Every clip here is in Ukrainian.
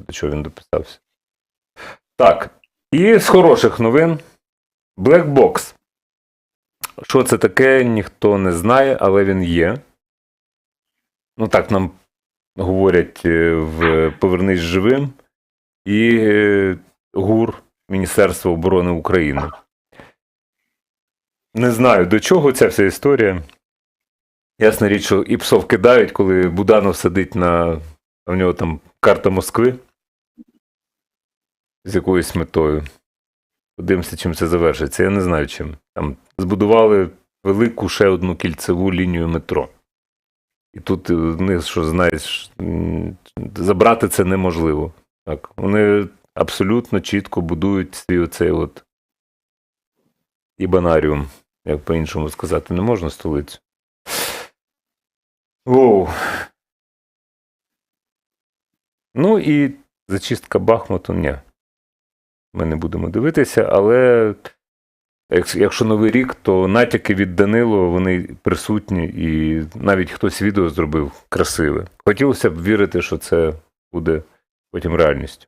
до чого він дописався. Так. І з хороших новин. Black Box. Що це таке, ніхто не знає, але він є. Ну, так нам говорять е, в Повернись живим і е, ГУР Міністерства оборони України. Не знаю, до чого ця вся історія. Ясна річ, що і псов кидають, коли Буданов сидить на. В нього там карта Москви з якоюсь метою. Подивимося, чим це завершиться. Я не знаю чим. Там збудували велику ще одну кільцеву лінію метро. І тут е, в них, що знаєш, забрати це неможливо. Так, вони абсолютно чітко будують свій оцей от ібанаріум, як по-іншому сказати, не можна столицю. Оу. Ну і зачистка Бахмуту, ні. Ми не будемо дивитися, але якщо новий рік, то натяки від Данило вони присутні, і навіть хтось відео зробив красиве. Хотілося б вірити, що це буде потім реальністю.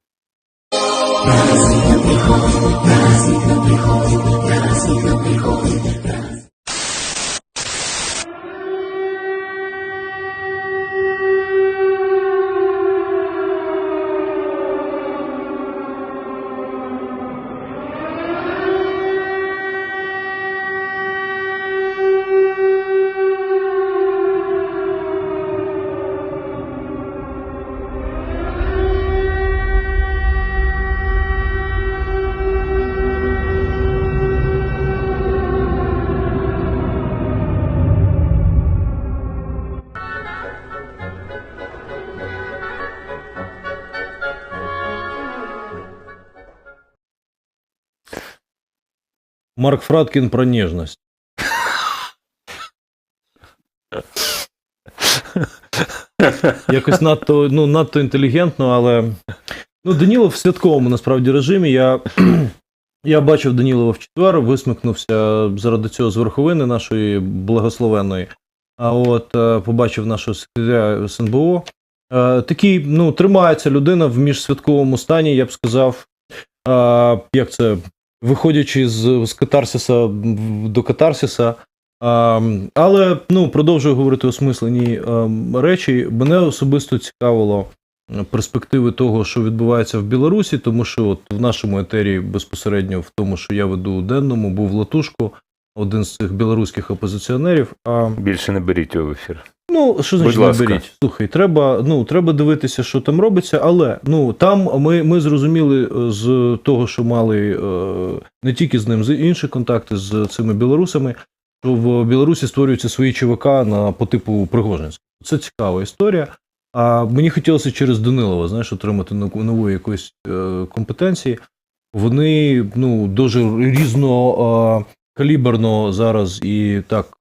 Марк Фраткін про ніжність. Якось надто, ну, надто інтелігентно, але. Ну, Данілов в святковому насправді режимі. Я, я бачив Данілова в четвер, висмикнувся заради цього з верховини нашої благословенної. А от е, побачив нашого секретаря СНБО. Е, Такий, ну, тримається людина в міжсвятковому стані, я б сказав. е, Як це? Виходячи з, з катарсиса до катарсиса. А, але ну, продовжую говорити осмислені а, речі. Мене особисто цікавило е, перспективи того, що відбувається в Білорусі, тому що от в нашому етері безпосередньо в тому, що я веду у денному, був Латушко, один з цих білоруських опозиціонерів. А Більше не беріть його в ефір. Ну, що значить не беріть? Слухай, треба, ну, треба дивитися, що там робиться, але ну, там ми, ми зрозуміли е, з того, що мали е, не тільки з ним, з інші контакти з цими білорусами, що в Білорусі створюються свої ЧВК на, по типу Пригожинського. Це цікава історія. А мені хотілося через Данилова, знаєш, отримати нову- нової якоїсь е, компетенції. Вони ну, дуже різно каліберно зараз і так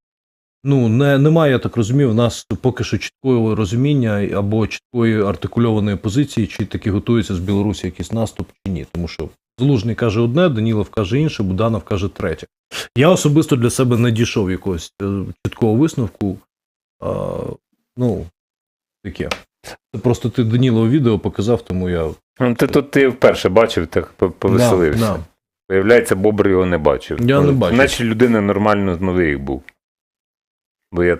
Ну, не, немає, я так розумію, в нас поки що чіткого розуміння або чіткої артикульованої позиції, чи таки готується з Білорусі якийсь наступ, чи ні. Тому що Залужний каже одне, Данілов каже інше, Буданов каже третє. Я особисто для себе не дійшов якогось е, чіткого висновку. А, ну, таке. Це просто ти Данілово відео показав, тому я. Ну, ти тут ти вперше бачив, так по- повеселився. Да, да. Виявляється, Бобр його не бачив. Я не Ну, бачив. Наче людина нормально новий нових був. Бо я